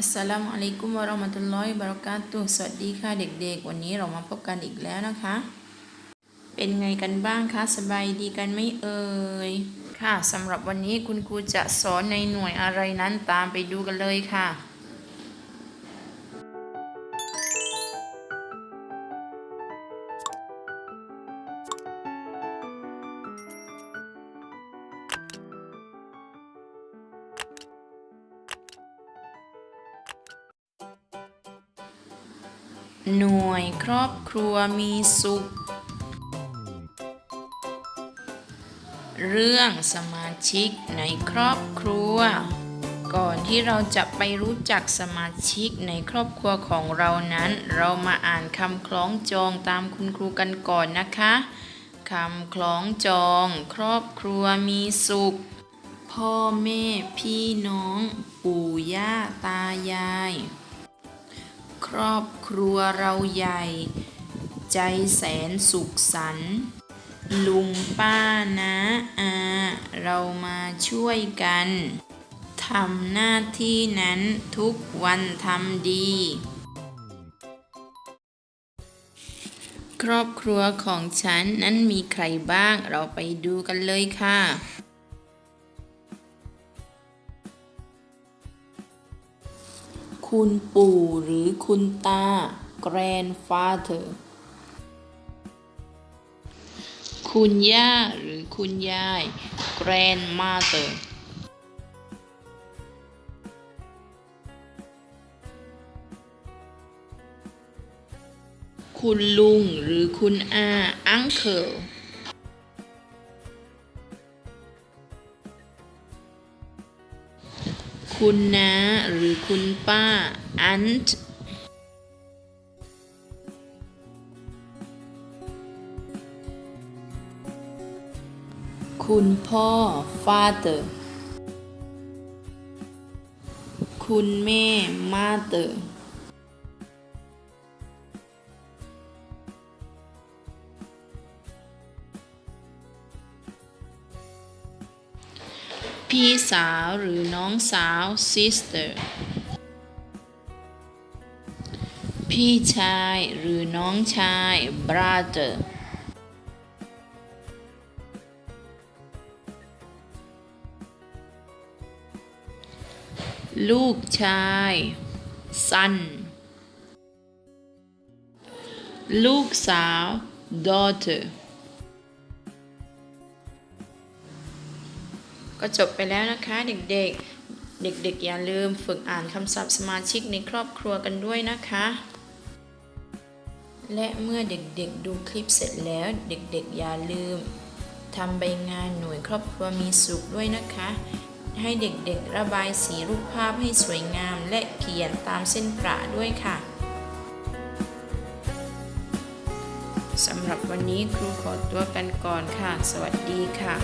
อัสสลามุอะลัยกุมวะเราะมะตุลลอฮิวะบะเราะกาตุสวัสดีค่ะเด็กๆ วันนี้เรามาพบกันอีกแล้วนะคะ เป็นไงกันบ้างคะสบายดีกันไม่เอ่ยค่ะสำหรับวันนี้คุณครูจะสอนในหน่วยอะไรนั้นตามไปดูกันเลยค่ะ หน่วยครอบครัวมีสุข เรื่องสมาชิกในครอบครัว ก่อนที่เราจะไปรู้จักสมาชิกในครอบครัวของเรานั้น เรามาอ่านคำคล้องจองตามคุณครูกันก่อนนะคะคำคล้องจอง ครอบครัวมีสุข พ่อแม่พี่น้อง ปู่ย่าตายาย ครอบครัวเราใหญ่ ใจแสนสุขสันต์ลุงป้านะอาเรามาช่วยกันทำหน้าที่นั้นทุกวันทำดี ครอบครัวของฉันนั้นมีใครบ้างเราไปดูกันเลยค่ะ คุณปู่หรือคุณตา grandfather คุณย่าหรือคุณยาย grandmother คุณลุงหรือคุณอา uncle คุณนะหรือคุณป้า aunt คุณพ่อ father คุณแม่ mother พี่สาวหรือน้องสาว sister พี่ชายหรือน้องชาย brother ลูกชาย son ลูกสาว daughter ก็จบไปแล้วนะคะเด็กๆ เด็กๆ อย่าลืมฝึกอ่านคำศัพท์สมาชิกในครอบครัวกันด้วยนะคะ และเมื่อเด็กๆ ดูคลิปเสร็จแล้วเด็กๆ อย่าลืมทำใบงานหน่วยครอบครัวมีสุขด้วยนะคะ ให้เด็กๆ ระบายสีรูปภาพให้สวยงามและเขียนตามเส้นประด้วยค่ะสำหรับวันนี้ครูขอตัวกันก่อนค่ะ สวัสดีค่ะ